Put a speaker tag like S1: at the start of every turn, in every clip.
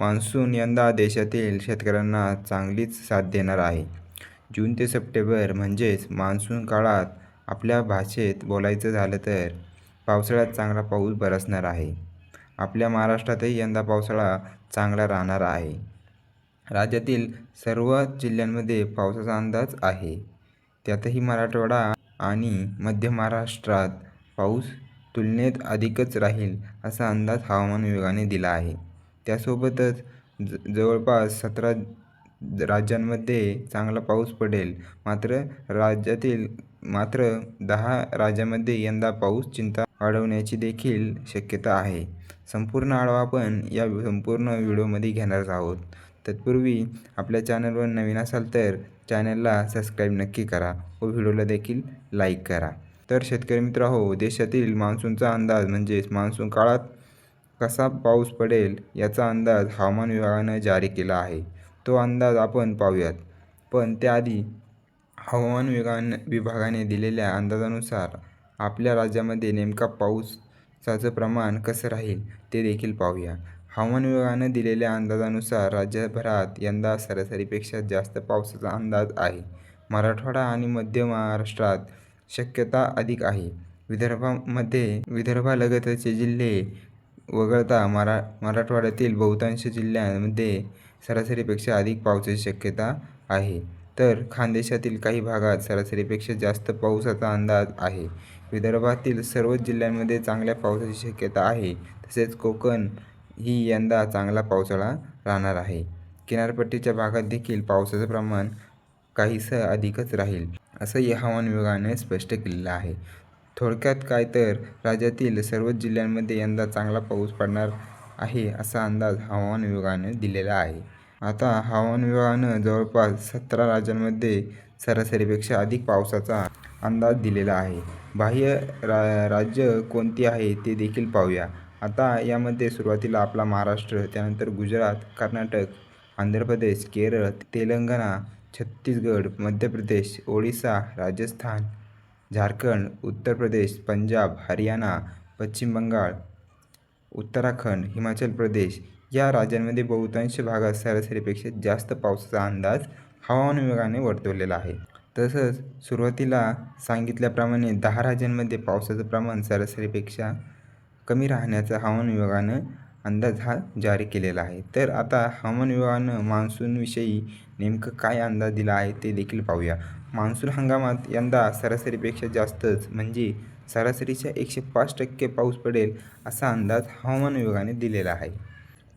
S1: Monsoon यंदा देशातील शेतकऱ्यांना चांगलीच साथ देणार आहे. जून ते सप्टेंबर म्हणजेच मान्सून काळात आपल्या भाषेत बोलायचं झालं तर पावसाळ्यात चांगला पाऊस बरसणार आहे. आपल्या महाराष्ट्रातही यंदा पावसाळा चांगला राहणार आहे. राज्यातील सर्व जिल्ह्यांमध्ये पावसाचा अंदाज आहे. त्यातही मराठवाडा आणि मध्य महाराष्ट्रात पाऊस तुलनेत अधिकच राहील असा अंदाज हवामान विभागाने दिला आहे. त्यासोबतच ज जवळपास सतरा राज्यांमध्ये चांगला पाऊस पडेल. मात्र राज्यातील मात्र दहा राज्यामध्ये यंदा पाऊस चिंता वाढवण्याची देखील शक्यता आहे. संपूर्ण आढावा आपण या संपूर्ण व्हिडिओमध्ये घेणारच आहोत. तत्पूर्वी आपल्या चॅनलवर नवीन असाल तर चॅनलला सबस्क्राईब नक्की करा व व्हिडिओला देखील लाईक करा. तर शेतकरी मित्र हो देशातील मान्सूनचा अंदाज म्हणजेच मान्सून काळात कसा पाऊस पडेल याचा अंदाज हवामान विभागानं जारी केला आहे. तो अंदाज आपण पाहूयात. पण त्याआधी हवामान विभागाने दिलेल्या अंदाजानुसार आपल्या राज्यामध्ये नेमका पाऊसाचं प्रमाण कसं राहील ते देखील पाहूया. हवामान विभागानं दिलेल्या अंदाजानुसार राज्यभरात यंदा सरासरीपेक्षा जास्त पावसाचा अंदाज आहे. मराठवाडा आणि मध्य महाराष्ट्रात शक्यता अधिक आहे. विदर्भामध्ये विदर्भालगतचे जिल्हे वगळता मरा मराठवाड्यातील बहुतांश जिल्ह्यांमध्ये सरासरीपेक्षा अधिक पावसाची शक्यता आहे. तर खानदेशातील काही भागात सरासरीपेक्षा जास्त पाऊसाचा अंदाज आहे. विदर्भातील सर्वच जिल्ह्यांमध्ये चांगल्या पावसाची शक्यता आहे. तसेच कोकण ही यंदा चांगला पावसाळा राहणार आहे. किनारपट्टीच्या भागात देखील पावसाचं प्रमाण काहीसं अधिकच राहील, असंही हवामान विभागाने स्पष्ट केलेलं आहे. थोडक्यात काय तर राज्यातील सर्वच जिल्ह्यांमध्ये यंदा चांगला पाऊस पडणार आहे असा अंदाज हवामान विभागानं दिलेला आहे. आता हवामान विभागानं जवळपास सतरा राज्यांमध्ये सरासरीपेक्षा अधिक पावसाचा अंदाज दिलेला आहे. बाह्य रा राज्य कोणती आहे ते देखील पाहूया. आता यामध्ये सुरुवातीला आपला महाराष्ट्र, त्यानंतर गुजरात, कर्नाटक, आंध्र प्रदेश, केरळ, तेलंगणा, छत्तीसगड, मध्य प्रदेश, ओडिसा राजस्थान, झारखंड, उत्तर प्रदेश, पंजाब, हरियाणा, पश्चिम बंगाल, उत्तराखंड, हिमाचल प्रदेश या राज्यांमध्ये बहुतांश भागात सरासरीपेक्षा जास्त पावसाचा अंदाज हवामान विभागाने वर्तवलेला आहे. तसंच सुरुवातीला सांगितल्याप्रमाणे दहा राज्यांमध्ये पावसाचं प्रमाण सरासरीपेक्षा कमी राहण्याचा हवामान विभागानं अंदाज हा जारी केलेला आहे. तर आता हवामान विभागानं मान्सूनविषयी नेमकं काय अंदाज दिला आहे ते देखील पाहूया. मान्सून हंगामात यंदा सरासरीपेक्षा जास्तच म्हणजे सरासरीच्या एकशे पाच टक्के पाऊस पडेल असा अंदाज हवामान विभागाने दिलेला आहे.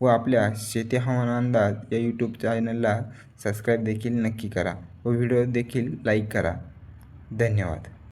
S1: व आपल्या शेती हवामान अंदाज या यूट्यूब चॅनलला सबस्क्राईब देखील नक्की करा व व्हिडिओ देखील लाईक करा. धन्यवाद.